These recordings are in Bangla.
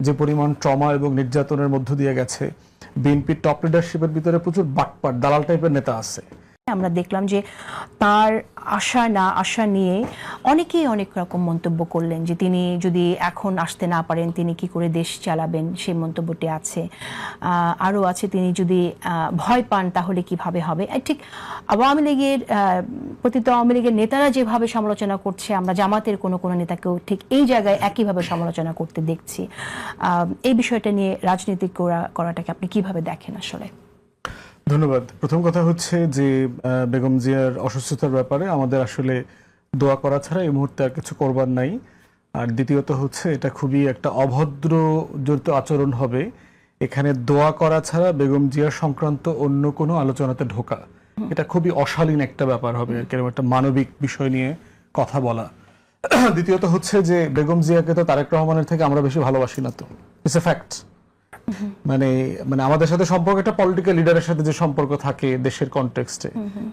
যে পরিমাণ ট্রমা এবং নির্যাতনের মধ্য দিয়ে গেছে। বিএনপির টপ লিডারশিপের ভিতরে প্রচুর বাটপাট, দালাল টাইপের নেতা আছে। আমরা দেখলাম যে তার আশা না আশা নিয়ে অনেকেই অনেক রকম মন্তব্য করলেন যে তিনি যদি এখন আসতে না পারেন তিনি কি করে দেশ চালাবেন? সেই মন্তব্যটি আছে। আরও আছে তিনি যদি ভয় পান তাহলে কীভাবে হবে? ঠিক আওয়ামী লীগের আহ, প্রতিত আওয়ামী লীগের নেতারা যেভাবে সমালোচনা করছে আমরা জামাতের কোনো কোনো নেতাকেও ঠিক এই জায়গায় একইভাবে সমালোচনা করতে দেখছি। এই বিষয়টা নিয়ে রাজনীতি করা করাটাকে আপনি কীভাবে দেখেন আসলে? ধন্যবাদ। প্রথম কথা হচ্ছে যে বেগম জিয়ার অসুস্থতার ব্যাপারে আমাদের আসলে দোয়া করা ছাড়া এই মুহূর্তে আর কিছু করবার নাই। আর দ্বিতীয়ত হচ্ছে, এটা খুবই একটা অভদ্র জড়িত আচরণ হবে। এখানে দোয়া করা ছাড়া বেগম জিয়া সংক্রান্ত অন্য কোনো আলোচনাতে ঢোকা। এটা খুবই অশালীন একটা ব্যাপার হবে আর কীরকম একটা মানবিক বিষয় নিয়ে কথা বলা। দ্বিতীয়ত হচ্ছে যে, বেগম জিয়াকে তো তারেক রহমানের থেকে আমরা বেশি ভালোবাসি না তো। ইটস এ ফ্যাক্ট মানে মানে আমাদের সাথে সম্পর্ক, একটা পলিটিক্যাল লিডারের সাথে যে সম্পর্ক থাকে দেশের কনটেক্সটে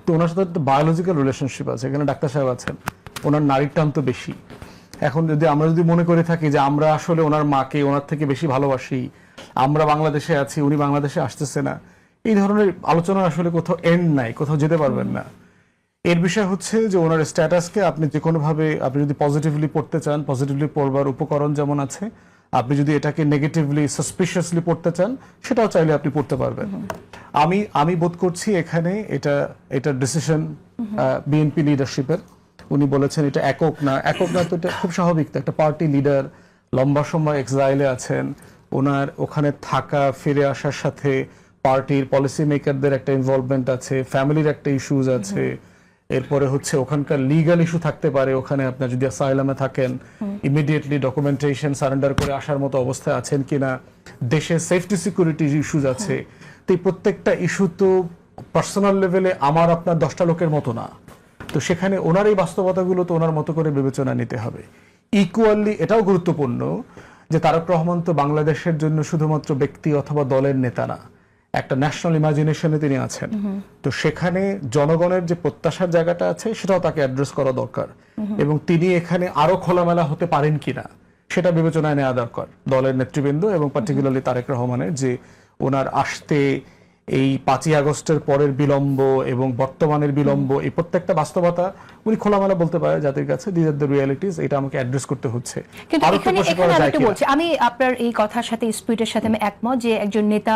তো ওনার সাথে একটা বায়োলজিক্যাল রিলেশনশিপ আছে। এখানে ডাক্তার সাহেব আছেন, ওনার নারীর টান তো বেশি। এখন যদি আমরা যদি মনে করে থাকি যে আমরা আসলে ওনার মাকে ওনার থেকে বেশি ভালোবাসি, আমরা বাংলাদেশে আছি, উনি বাংলাদেশে আসতেছে না, এই ধরনের আলোচনা আসলে কোথাও এন্ড নাই, কোথাও যেতে পারবেন না। এর বিষয় হচ্ছে যে ওনার স্ট্যাটাসকে আপনি যে কোনো ভাবে আপনি যদি পজিটিভলি পড়তে চান পজিটিভলি পড়বার উপকরণ যেমন আছে আপনি যদি এটাকে নেগেটিভলি সাসপিশিয়াসলি পড়তে চান সেটাও চাইলে আপনি পড়তে পারবেন। আমি আমি বোধ করছি এখানে এটা এটা ডিসিশন বিএনপি লিডারশিপের উনি বলেছেন এটা একক না একক না তো এটা খুব স্বাভাবিক তো একটা পার্টি লিডার লম্বা সময় এক্সাইলে আছেন ওনার ওখানে থাকা ফিরে আসার সাথে পার্টির পলিসি মেকারদের একটা ইনভলভমেন্ট আছে ফ্যামিলির একটা ইস্যুজ আছে এরপরে হচ্ছে ওখানকার লিগ্যাল ইস্যু থাকতে পারে, ওখানে আপনার যদি সাইলামে থাকেন ইমিডিয়েটলি ডকুমেন্টেশন সারেন্ডার করে আসার মতো অবস্থায় আছেন কিনা দেশে সেফটি সিকিউরিটি ইস্যুজ আছে। তো এই প্রত্যেকটা ইস্যু তো পার্সোনাল লেভেলে আমার আপনার দশটা লোকের মতো না। তো সেখানে ওনার এই বাস্তবতাগুলো তো ওনার মতো করে বিবেচনা নিতে হবে। ইকুয়ালি এটাও গুরুত্বপূর্ণ যে তারক রহমান তো বাংলাদেশের জন্য শুধুমাত্র ব্যক্তি অথবা দলের নেতা না। একটা ন্যাশনাল ইমাজিনেশনে তিনি আছেন। তো সেখানে জনগণের যে প্রত্যাশার জায়গাটা আছে সেটাও তাকে অ্যাড্রেস করা দরকার। এবং তিনি এখানে আরও খোলামেলা হতে পারেন কিনা সেটা বিবেচনায় নেওয়া দরকার। দলের নেতৃবৃন্দ এবং পার্টিকুলারলি তারেক রহমানের যে ওনার আসতে এই পাঁচই আগস্টের পরের বিলম্ব এবং বর্তমানের বিলম্ব এই প্রত্যেকটা বাস্তবতা উনি খোলামেলা বলতে পারে যাদের কাছে দিজ আর দ্য রিয়ালিটিস এটা আমাকে অ্যাড্রেস করতে হচ্ছে। কিন্তু এখানে এখানে আমি একটু বলছি আমি আপনার এই কথার সাথে স্পিরিটের সাথে আমি একমত যে একজন নেতা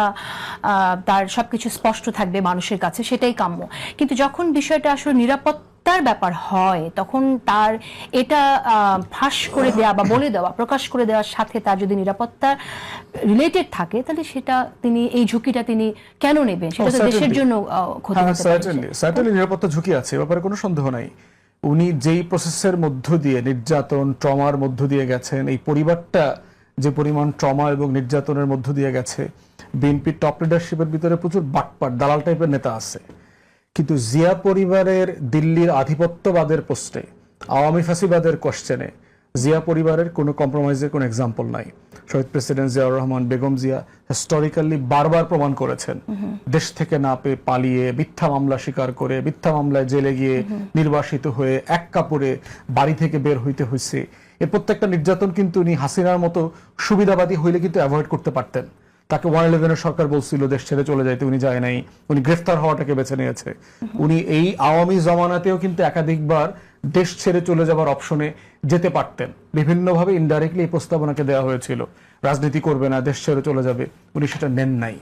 তার সবকিছু স্পষ্ট থাকবে মানুষের কাছে সেটাই কাম্য। কিন্তু যখন বিষয়টা আসলে নিরাপত্তার ব্যাপার হয় তখন তার এটা ফাঁস করে দেওয়া বা বলে দেওয়া প্রকাশ করে দেওয়ার সাথে তার যদি নিরাপত্তা রিলেটেড থাকে তাহলে সেটা তিনি এই ঝুঁকিটা তিনি কেন নেবেন? সেটা তো দেশের জন্য ক্ষতি হ্যাঁ সার্টেনলি নিরাপত্তা ঝুঁকি আছে ব্যাপারে কোনো সন্দেহ নাই। উনি যেই প্রসেসের মধ্য দিয়ে নির্যাতন ট্রমার মধ্য দিয়ে গেছেন এই পরিবারটা যে পরিমাণ ট্রমা এবং নির্যাতনের মধ্য দিয়ে গেছে বিএনপির টপ লিডারশিপের ভিতরে প্রচুর বাটপাট দালাল টাইপের নেতা আছে। কিন্তু জিয়া পরিবারের দিল্লির আধিপত্যবাদের পোস্টে, আওয়ামী ফাঁসিবাদের কোশ্চেনে জিয়া পরিবারের কোনো কম্প্রোমাইজের কোনো এক্সাম্পল নাই। শহীদ প্রেসিডেন্ট জিয়াউর রহমান, বেগম জিয়া হিস্টোরিক্যালি বারবার প্রমাণ করেছেন। দেশ থেকে না পেয়ে পালিয়ে, মিথ্যা মামলা স্বীকার করে, মিথ্যা মামলায় জেলে গিয়ে নির্বাসিত হয়ে এক কাপড়ে বাড়ি থেকে বের হইতে হয়েছে এর প্রত্যেকটা নির্যাতন কিন্তু উনি হাসিনার মতো সুবিধাবাদী হইলে কিন্তু অ্যাভয়েড করতে পারতেন। তাকে ওয়ান ইলেভেনের সরকার বলছিল দেশ ছেড়ে চলে যাইতে, উনি যায় নাই। উনি গ্রেফতার হওয়াটাকে বেছে নিয়েছে। উনি এই আওয়ামী জমানাতেও কিন্তু একাধিকবার দেশ ছেড়ে চলে যাবার অপশনে যেতে পারতেন। বিভিন্নভাবে ইনডাইরেক্টলি এই প্রস্তাবনাকে দেওয়া হয়েছিল। রাজনীতি করবে না, দেশ ছেড়ে চলে যাবে। উনি সেটা নেন নাই।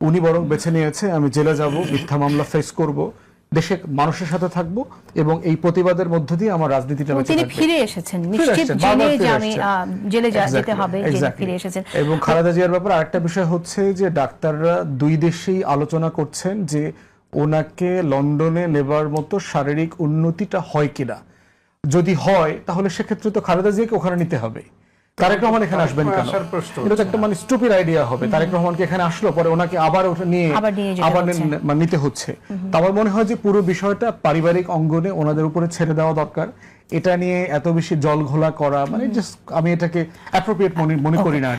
উনি বরং বেছে নিয়েছে, আমি জেলে যাব, মিথ্যা মামলা ফেস করব দেশে মানুষের সাথে থাকব এবং এই প্রতিবাদের মধ্য দিয়ে আমার রাজনীতিটা তিনি ফিরে এসেছেন। নিশ্চিত জেনে যে আমি জেলে যেতে হবে. ফিরে এসেছেন। এবং খালেদা জিয়ার ব্যাপারে আরেকটা বিষয় হচ্ছে যে ডাক্তাররা দুই দেশেই আলোচনা করছেন যে ওনাকে লন্ডনে নেবার মতো শারীরিক উন্নতিটা হয় কিনা। যদি হয় তাহলে সেক্ষেত্রে তো খালেদা জিয়াকে ওখানে নিতে হবে। তারেক রহমান এখানে আসবেন কেন? এটা তো একটা মানে স্টুপিড আইডিয়া হবে। তারেক রহমানকে এখানে আসলো পরে ওনাকে আবার ওটা নিয়ে আবার মানে নিতে হচ্ছে। তো আমার মনে হয় যে পুরো বিষয়টা পারিবারিক অঙ্গনে ওনাদের উপরে ছেড়ে দেওয়া দরকার। এটা নিয়ে এত বেশি জল ঘোলা করা মানে জাস্ট আমি এটাকে অ্যাপ্রোপ্রিয়েট মনে মনে করি না।